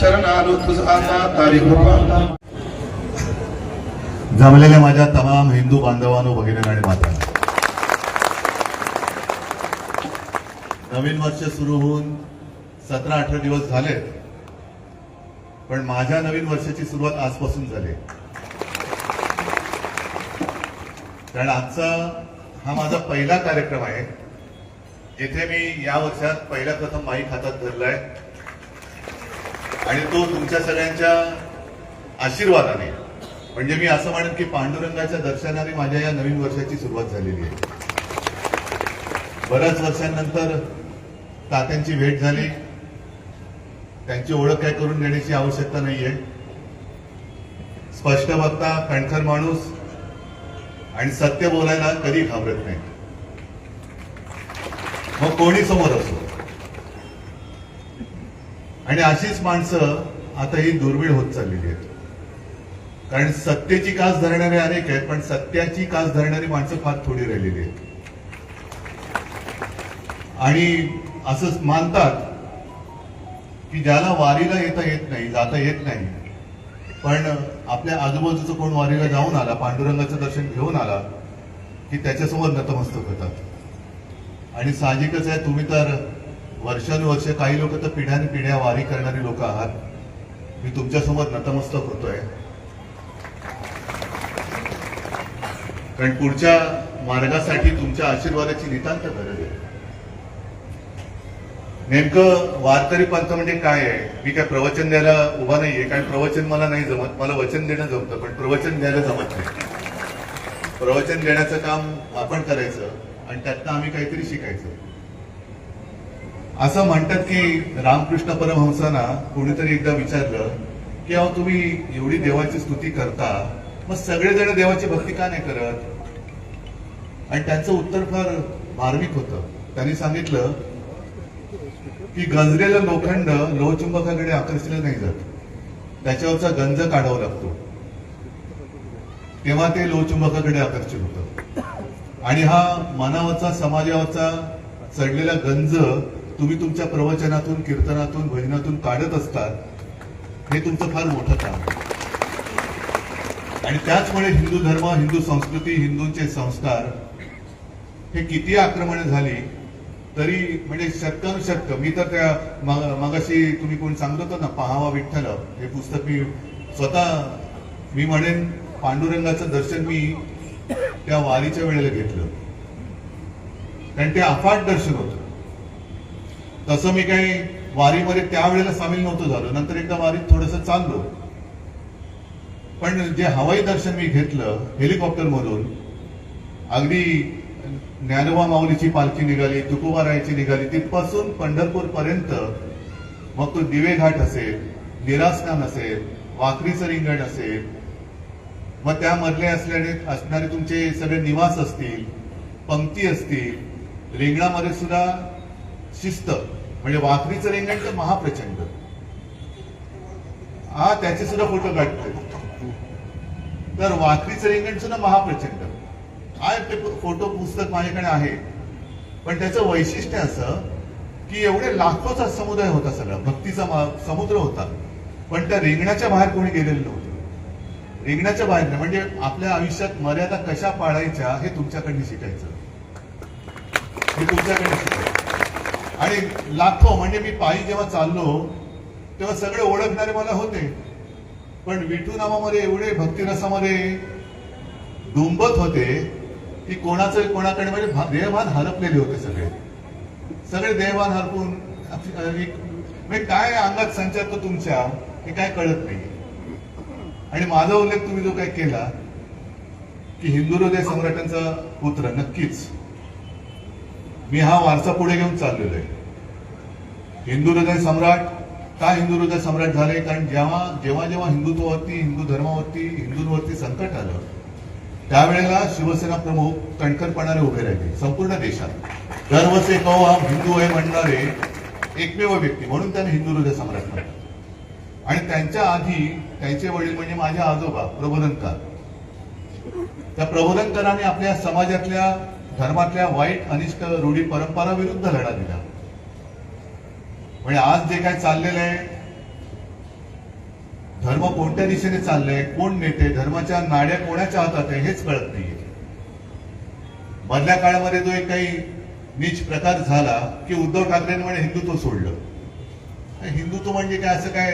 शरण आलो तुझा तारी कृपा जमलेल्या माझ्या तमाम हिंदू बांधवांनो भगिनी आणि माता. नवीन वर्ष सुरू होऊन सतरा अठरा दिवस झाले पण माझ्या नवीन वर्षाची सुरुवात आजपासून झाली. कारण आजचा हा माझा पहिला कार्यक्रम आहे. येथे मी या वर्षात पहिल्या प्रथम माईक हातात धरलाय. आणि तो तुमच्या सगळ्यांच्या आशीर्वादाने. म्हणजे मी असं म्हणेन की पांडुरंगाच्या दर्शनाने माझ्या या नवीन वर्षाची सुरुवात झालेली आहे. बऱ्याच वर्षांनंतर तात्यांची भेट झाली. त्यांची ओळख काय करून देण्याची आवश्यकता नाहीये. स्पष्ट वक्ता कणखर माणूस आणि सत्य बोलायला कधी घाबरत नाही. मग कोणी समोर असो? आणि अशीच माणसं आता ही दुर्मिळ होत चाललेली आहेत. कारण सत्तेची कास धरणारे अनेक आहेत पण सत्याची कास धरणारी माणसं फार थोडी राहिलेली आहेत. आणि असं मानतात की ज्याला वारीला येता येत नाही जाता येत नाही पण आपल्या आजूबाजूचं कोण वारीला जाऊन आला पांडुरंगाचं दर्शन घेऊन आला की त्याच्यासमोर नतमस्तक होतात. आणि साहजिकच आहे तुम्ही तर वर्षानुवर्ष काही लोक तर पिढ्यान पिढ्या वारी करणारी लोक आहात. मी तुमच्यासमोर नतमस्तक होतोय. कारण पुढच्या मार्गासाठी तुमच्या आशीर्वादाची नितांत गरज आहे. नेमकं वारकरी पंथ म्हणजे काय आहे? मी काय प्रवचन द्यायला उभा नाहीये कारण प्रवचन मला नाही जमत. मला वचन देणं जमतं पण प्रवचन द्यायला जमत नाही. प्रवचन देण्याचं काम आपण करायचं आणि त्यातनं आम्ही काहीतरी शिकायचं. असं म्हणतात की रामकृष्ण परमहंसांना कोणीतरी एकदा विचारलं की अहो तुम्ही एवढी देवाची स्तुती करता मग सगळेजण देवाची भक्ती का नाही करत? आणि त्यांचं उत्तर फार मार्मिक होतं. त्यांनी सांगितलं की गंजलेलं लोखंड लोहचुंबकाकडे आकर्षलं नाही जात. त्याच्यावरचा गंज काढावा लागतो. तेव्हा ते लोहचुंबकाकडे आकर्षित होतं. आणि हा मनावरचा समाजावरचा चढलेला गंज तुम्ही तुमच्या प्रवचनातून कीर्तनातून भजनातून काढत असतात हे तुमचं फार मोठं काम आणि त्याचमुळे हिंदू धर्म हिंदू संस्कृती हिंदूंचे संस्कार हे किती आक्रमण झाली तरी म्हणजे शतकानुशतक मी तर त्या मगाशी तुम्ही कोण सांगत होता ना पहावा विठ्ठल हे पुस्तक मी स्वतः मी म्हणेन पांडुरंगाचं दर्शन मी त्या वारीच्या वेळेला घेतलं. कारण ते अफाट दर्शन होतं. तसं मी काही वारीमध्ये त्यावेळेला सामील नव्हतं झालो. नंतर एकदा वारीत थोडस चाललो. पण जे हवाई दर्शन मी घेतलं हेलिकॉप्टरमधून अगदी ज्ञानोबा माऊलीची पालखी निघाली तुकोबारायची निघाली तिथपासून पंढरपूर पर्यंत मग तो दिवे घाट असेल निरासनान असेल वाकरीचं रिंगण असेल मग त्यामधले असल्याने असणारे तुमचे सगळे निवास असतील पंक्ती असतील रिंगणामध्ये सुद्धा शिस्त म्हणजे वाकरीचं रेंगण तर महाप्रचंड. हा त्याचे सुद्धा फोटो काढतोय. तर वाकरीचं रेंगण सुद्धा महाप्रचंड. हा ते फोटो पुस्तक माझ्याकडे आहे. पण त्याचं वैशिष्ट्य असं की एवढे लाखोचा समुदाय होता सगळा भक्तीचा समुद्र होता. पण त्या रिंगणाच्या बाहेर कोणी गेलेलं नव्हतं. रिंगणाच्या बाहेर म्हणजे आपल्या आयुष्यात मर्यादा कशा पाळायच्या हे तुमच्याकडनं शिकायचं. हे तुमच्याकडे शिकायचं. आणि लाखो म्हणजे मी पायी जेव्हा चाललो तेव्हा सगळे ओळखणारे मला होते. पण विठू नामामध्ये एवढे भक्तिरसामध्ये डुंबत होते की कोणाचं कोणाकडे म्हणजे भा- देहभान हरपलेले होते सगळे. सगळे देहभान हरपून म्हणजे काय अंगात संचारतो तुमच्या हे काय कळत नाही. आणि माझा उल्लेख तुम्ही जो काय केला की हिंदू हृदय सम्राटांचा पुत्र नक्कीच. मी हा वारसा पुढे घेऊन चाललेलो आहे. हिंदू हृदय सम्राट का हिंदू हृदय सम्राट झाले? कारण जेव्हा जेव्हा जेव्हा हिंदुत्वावरती हिंदू धर्मावरती हिंदूंवरती संकट आलं त्यावेळेला शिवसेना प्रमुख कणखरपणाने उभे राहिले संपूर्ण देशात. गर्वचे कौ हा हिंदू आहे म्हणणारे एकमेव व्यक्ती म्हणून त्यांना हिंदू हृदय सम्राट म्हणतात आणि त्यांच्या आधी त्यांचे वडील म्हणजे माझ्या आजोबा प्रबोधनकार. त्या प्रबोधनकाराने आपल्या समाजातल्या धर्मातल्या वाईट अनिष्ट रूढी परंपरा विरुद्ध लढा दिला. म्हणजे आज जे काय चाललेलं आहे धर्म कोणत्या दिशेने चाललंय कोण नेते धर्माच्या नाड्या कोणाच्या हातात आहे हेच कळत नाहीये. मधल्या काळामध्ये जो एक काही नीच प्रकार झाला की उद्धव ठाकरेंनी म्हणे हिंदुत्व सोडलं. हिंदुत्व म्हणजे काय असं काय